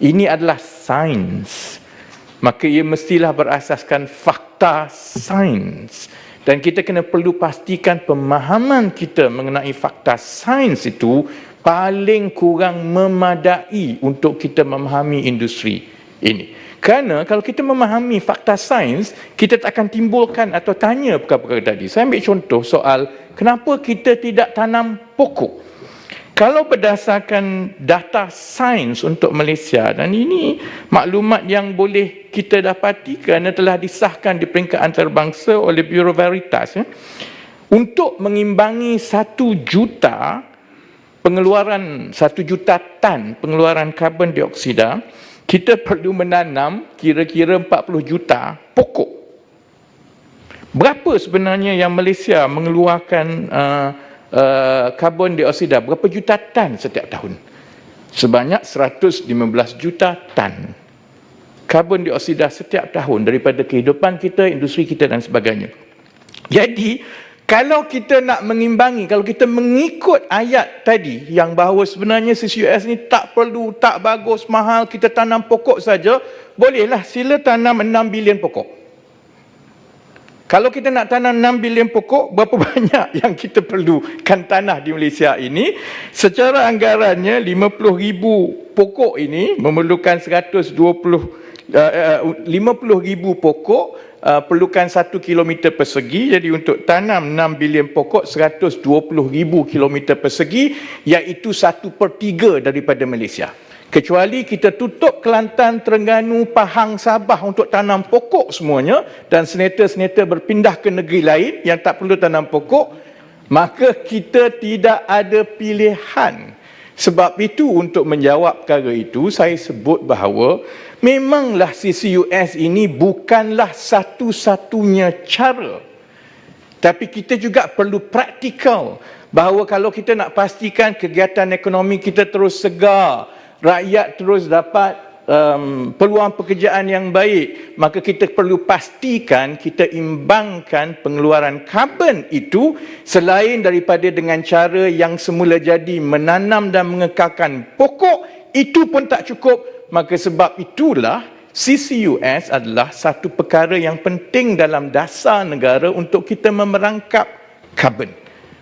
ini adalah sains. Maka ia mestilah berasaskan fakta sains. Dan kita kena perlu pastikan pemahaman kita mengenai fakta sains itu paling kurang memadai untuk kita memahami industri ini. Kerana kalau kita memahami fakta sains, kita tak akan timbulkan atau tanya perkara-perkara tadi. Saya ambil contoh soal kenapa kita tidak tanam pokok. Kalau berdasarkan data sains untuk Malaysia dan ini maklumat yang boleh kita dapati kerana telah disahkan di peringkat antarabangsa oleh Bureau Veritas ya, untuk mengimbangi satu juta pengeluaran satu juta tan pengeluaran karbon dioksida kita perlu menanam kira-kira 40 juta pokok. Berapa sebenarnya yang Malaysia mengeluarkan uh, uh, karbon dioksida? Berapa juta tan setiap tahun? Sebanyak 115 juta tan karbon dioksida setiap tahun daripada kehidupan kita, industri kita dan sebagainya. Jadi, kalau kita nak mengimbangi, kalau kita mengikut ayat tadi yang bahawa sebenarnya CCUS ni tak perlu, tak bagus, mahal, kita tanam pokok saja, bolehlah sila tanam 6 bilion pokok. Kalau kita nak tanam 6 bilion pokok, berapa banyak yang kita perlukan tanah di Malaysia ini? Secara anggarannya 50 ribu pokok ini memerlukan 120 uh, 50 ribu pokok uh, perlukan 1 km persegi jadi untuk tanam 6 bilion pokok 120 ribu km persegi iaitu 1 per 3 daripada Malaysia kecuali kita tutup Kelantan, Terengganu, Pahang, Sabah untuk tanam pokok semuanya dan seneta-seneta berpindah ke negeri lain yang tak perlu tanam pokok maka kita tidak ada pilihan sebab itu untuk menjawab perkara itu saya sebut bahawa memanglah CCUS ini bukanlah satu-satunya cara. Tapi kita juga perlu praktikal bahawa kalau kita nak pastikan kegiatan ekonomi kita terus segar, rakyat terus dapat um, peluang pekerjaan yang baik, maka kita perlu pastikan kita imbangkan pengeluaran karbon itu selain daripada dengan cara yang semula jadi menanam dan mengekalkan pokok, itu pun tak cukup maka sebab itulah CCUS adalah satu perkara yang penting dalam dasar negara untuk kita memerangkap karbon.